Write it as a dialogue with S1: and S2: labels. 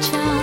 S1: चा